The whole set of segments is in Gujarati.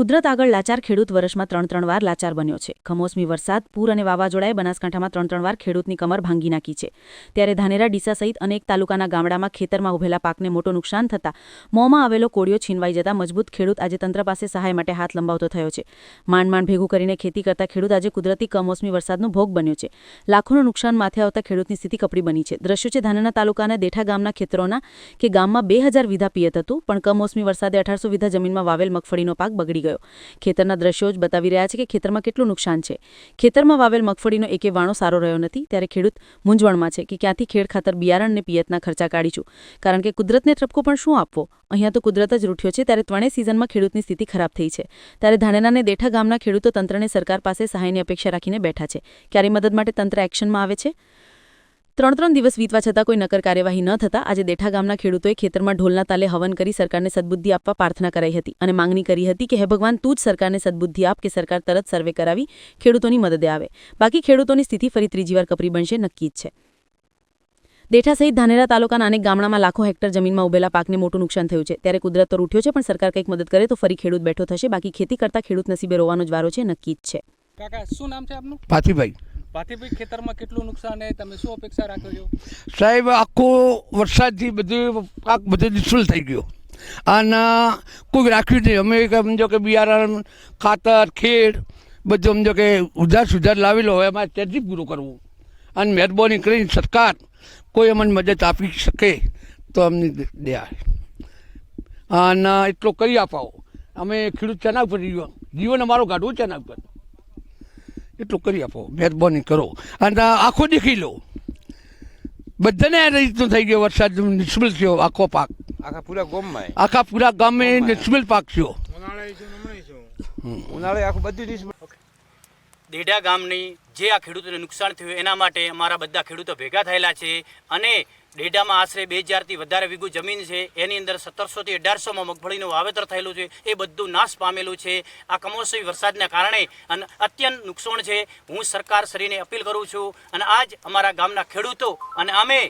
કુદરત આગળ લાચાર ખેડૂત વર્ષમાં ત્રણ ત્રણ વાર લાચાર બન્યો છે. કમોસમી વરસાદ, પૂર અને વાવાઝોડાએ બનાસકાંઠામાં ત્રણ ત્રણ વાર ખેડૂતની કમર ભાંગી નાખી છે. ત્યારે ધાનેરા, ડીસા સહિત અનેક તાલુકાના ગામડામાં ખેતરમાં ઉભેલા પાકને મોટો નુકસાન થતાં મોંમાં આવેલો કોળીઓ છીનવાઈ જતા મજબૂત ખેડૂત આજે તંત્ર પાસે સહાય માટે હાથ લંબાવતો થયો છે. માંડ માંડ ભેગું કરીને ખેતી કરતા ખેડૂત આજે કુદરતી કમોસમી વરસાદનો ભોગ બન્યો છે. લાખોનું નુકસાન માથે આવતા ખેડૂતની સ્થિતિ કપડી બની છે. દ્રશ્યો છે ધાનેરા તાલુકાના દેઠા ગામના ખેતરોના, કે ગામમાં બે હજાર વિધા પિયત હતું, પણ કમોસમી વરસાદે અઢારસો વીઘા જમીનમાં વાવેલ મગફળીનો પાક બગડી ગયો ખેતરના દ્રશ્યો જ બતાવી રહ્યા છે કે ખેતરમાં કેટલું નુકસાન છે. ખેતરમાં વાવેલ મગફળીનો એકે વાણો સારો રહ્યો નથી, ત્યારે ખેડૂત મૂંઝવણમાં છે કે ક્યાંથી ખેડ ખાતર બિયારણ અને પિયતના ખર્ચા કાઢીશું? કારણ કે કુદરતને ઠપકો પણ શું આપવો? અહીંયા તો કુદરત જ રૂઠ્યો છે, ત્યારે ત્રણેય સિઝનમાં ખેડૂતની સ્થિતિ ખરાબ થઈ છે. ત્યારે ધાનેરા અને દેઠા ગામના ખેડૂતો તંત્રને સરકાર પાસે સહાયની અપેક્ષા રાખીને બેઠા છે. ક્યારે મદદ માટે તંત્ર એક્શનમાં આવે છે? ત્રણ ત્રણ દિવસ વીતવા છતાં કોઈ નકર કાર્યવાહી ન થતાં આજે દેઠા ગામના ખેડૂતોએ ખેતરમાં ઢોલના તાલે હવન કરી સરકારને સદબુદ્ધિ આપવા પ્રાર્થના કરાઈ હતી અને માંગણી કરી હતી કે હે ભગવાન તું જ સરકારને સદબુદ્ધિ આપ કે સરકાર તરત સર્વે કરાવી ખેડૂતોની મદદે આવે. બાકી ખેડૂતોની સ્થિતિ ફરી ત્રીજી વાર કપરી બનશે નક્કી જ છે. દેઠા સહિત ધાનેરા તાલુકાના અનેક ગામડામાં લાખો હેક્ટર જમીનમાં ઉભેલા પાકને મોટું નુકસાન થયું છે. ત્યારે કુદરત તો રૂઠ્યો છે પણ સરકાર કંઈક મદદ કરે તો ફરી ખેડૂત બેઠો થશે. બાકી ખેતી કરતા ખેડૂત નસીબે રોવાનો જ વારો છે નક્કી જ છે. કાકા શું નામ છે આપનું? પાથીભાઈ. પાથીભાઈ ખેતરમાં કેટલું નુકસાન છે? તમે શું અપેક્ષા રાખો છો? સાહેબ, આખો વરસાદથી બધું પાક બધો નિષ્ફળ થઈ ગયો. અને કોઈ રાખ્યું નહીં. અમે સમજો કે બિયારણ, ખાતર, ખેડ, બધું સમજો કે ઉધાર સુધાર લાવેલો હોય અમારે ત્યાંથી પૂરું કરવું. અને મહેરબાની કરીને સરકાર કોઈ અમને મદદ આપી શકે તો અમને દયા અને એટલો કરી અપાવો અમે ખેડૂત ચેના ઉપર જીવન જીવન અમારો કાઢવું ચેના ઉપર એટલું કરી આપો મહેરબાની કરો. અને આખો દેખી લો. બધાને આ રીતનું થઈ ગયો વરસાદ નિષ્ફળ થયો આખો પાક. આખા પૂરા ગામમાં? આખા પૂરા ગામે નિષ્ફળ પાક થયો. ઉનાળે આખું બધું ડિશ દેઢા ગામની જે આ ખેડૂતોને નુકસાન થયું એના માટે અમારા બધા ખેડૂતો ભેગા થયેલા છે અને ડેડામાં આશરે બે હજારથી વધારે વીઘું જમીન છે. એની અંદર સત્તરસોથી અઢારસોમાં મગફળીનું વાવેતર થયેલું છે. એ બધું નાશ પામેલું છે. આ કમોસમી વરસાદના કારણે અને અત્યંત નુકસાન છે. હું સરકાર શ્રીને અપીલ કરું છું અને આજ અમારા ગામના ખેડૂતો અને અમે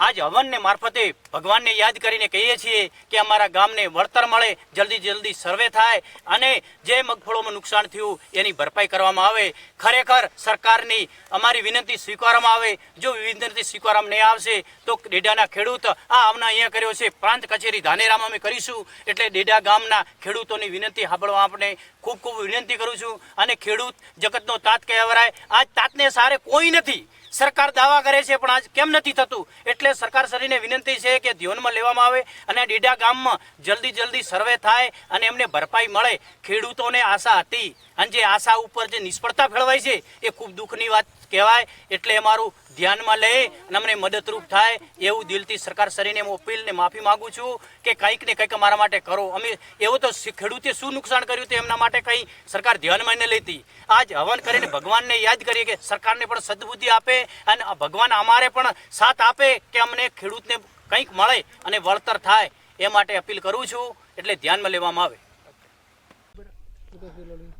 આજ હવનને મારફતે ભગવાનને યાદ કરીને કહીએ છીએ કે અમારા ગામને વળતર મળે, જલ્દી જલ્દી સર્વે થાય અને જે મગફળોમાં નુકસાન થયું એની ભરપાઈ કરવામાં આવે. ખરેખર સરકારની અમારી વિનંતી સ્વીકારવામાં આવે. જો વિનંતી સ્વીકારવામાં નહીં આવશે તો ડેડાના ખેડૂત આ હમણાં અહીંયા કર્યો છે. પ્રાંત કચેરી ધાનેરામાં અમે કરીશું એટલે ડેડા ગામના ખેડૂતોની વિનંતી સાંભળવા આપણે ખૂબ ખૂબ વિનંતી કરું છું. અને ખેડૂત જગતનો તાત કહેવાય. આજ તાતને સારે કોઈ નથી. સરકાર દાવા કરે છે, પણ આજ કેમ નથી થતું? એટલે સરકાર શ્રીને વિનંતી છે કે ધ્યાનમાં લેવામાં આવે અને ડીડા ગામમાં જલ્દી જલ્દી સર્વે થાય અને એમને ભરપાઈ મળે. ખેડૂતોને આશા હતી. અને જે આશા ઉપર જે નિષ્ફળતા ફેળવાય છે, એ ખૂબ દુઃખની વાત કહેવાય. એટલે અમારું ધ્યાનમાં લે અને અમને મદદરૂપ થાય એવું દિલથી સરકાર શ્રીને હું અપીલ ને માફી માંગુ છું કે કંઈક ને કંઈક અમારા માટે કરો. અમે એવું તો ખેડૂતે શું નુકસાન કર્યું તે એમના માટે કંઈ સરકાર ધ્યાનમાં ન લેતી. આજ હવન કરીને ભગવાનને યાદ કરીએ કે સરકારને પણ સદબુદ્ધિ આપે અને ભગવાન અમારે પણ સાથ આપે કે અમને ખેડૂતને કંઈક મળે અને વળતર થાય. એ માટે અપીલ કરું છું. એટલે ધ્યાનમાં લેવામાં આવે.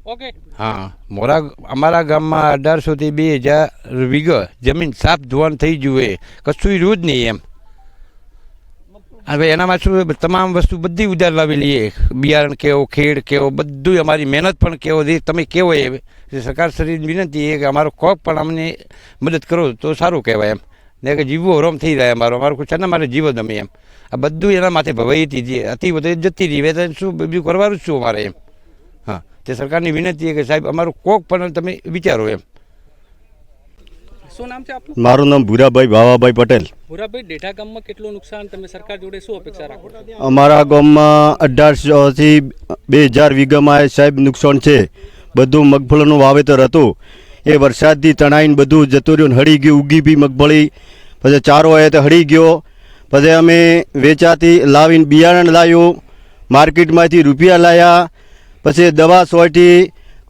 ઓકે. હા, મોરા અમારા ગામમાં અઢારસોથી બે હજાર વીઘા જમીન સાફ ધોવાણ થઈ જુએ કશું રહ્યું જ નહીં એમ. હવે એનામાં શું તમામ વસ્તુ બધી ઉધાર લાવી લઈએ. બિયારણ કેવો, ખેડ કેવો, બધું અમારી મહેનત પણ કેવો તમે કેવો એ સરકાર શરીર વિનંતી એ કે અમારો કોક પણ અમને મદદ કરો તો સારું કહેવાય એમ. ને કે જીવવો હરોમ થઈ જાય અમારો. અમારું કોઈ છે ને મારે જીવો તમે એમ. આ બધું એના માથે ભવાઈ હતી, જે વધારે જતી રહી. હવે શું, બીજું કરવાનું શું અમારે એમ? હા. તે સરકારની વિનંતી છે કે સાહેબ અમારું કોક પણ તમે વિચારો એમ. શું નામ છે આપનું? મારું નામ ભૂરાભાઈ ભાવાભાઈ પટેલ. ભૂરાભાઈ ડેઢા ગામમાં કેટલું નુકસાન તમે સરકાર જોડે શું અપેક્ષા રાખો છો? અમારા ગામમાં અઢારસોથી બે હજાર વીઘામાં સાહેબ નુકસાન છે. બધું મગફળીનું વાવેતર હતું. એ વરસાદથી તણાઈને બધું જતું રહ્યું હળી ગયું ઉગી બી મગફળી. પછી ચારો આવ્યો તો હળી ગયો. પછી અમે વેચાતી લાવીને બિયારણ લાવ્યું. માર્કેટમાંથી રૂપિયા લાવ્યા પછી દવા સોટી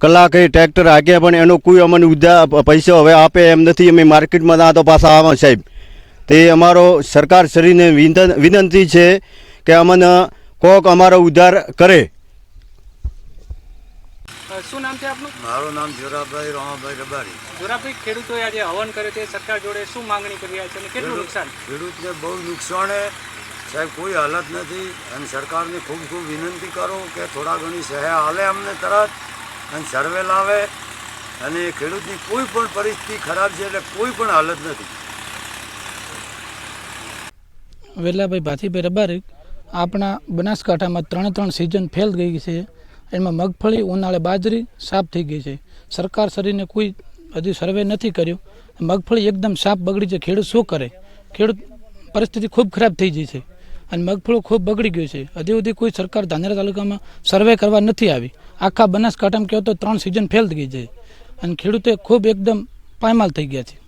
કલાકે ટ્રેક્ટર હાંક્યા પણ એનો કોઈ અમને ઉધા પૈસા હવે આપે એમ નથી. અમે માર્કેટમાં ના તો પાછા આવે સાહેબ. તે અમારો સરકાર શ્રીને વિનંતી છે કે અમને કોક અમારો ઉદ્ધાર કરે. શું નામ છે આપનું? મારું નામ જોરાભાઈ રોમાભાઈ રબારી. ભૂરાભાઈ ખેડૂતોએ આજે હવન કર્યો તે સરકાર જોડે શું માંગણી કરી રહ્યા છે અને કેટલું નુકસાન? ખેડૂતને બહુ નુકસાન સાહેબ, કોઈ હાલત નથી. અને સરકારને ખૂબ ખૂબ વિનંતી કરો કે થોડા ઘણી સહાય હાલે અમને તરત અને સર્વે લાવે. અને ખેડૂતની કોઈ પણ પરિસ્થિતિ ખરાબ છે એટલે કોઈ પણ હાલત નથી. વેલાભાઈ ભાથીભાઈ રબારી, આપણા બનાસકાંઠામાં ત્રણે ત્રણ સિઝન ફેલ ગઈ છે. એમાં મગફળી, ઉનાળે બાજરી સાફ થઈ ગઈ છે. સરકાર શરીરને કોઈ હજી સર્વે નથી કર્યું. મગફળી એકદમ સાફ બગડી છે. ખેડૂત શું કરે? ખેડૂત પરિસ્થિતિ ખૂબ ખરાબ થઈ ગઈ છે. અને મગફળો ખૂબ બગડી ગયું છે. હજી સુધી કોઈ સરકાર ધાનેરા તાલુકામાં સર્વે કરવા નથી આવી. આખા બનાસકાંઠામાં કહેવાય તો ત્રણ સિઝન ફેલ થઈ ગઈ છે. અને ખેડૂતે ખૂબ એકદમ પાયમાલ થઈ ગયા છે.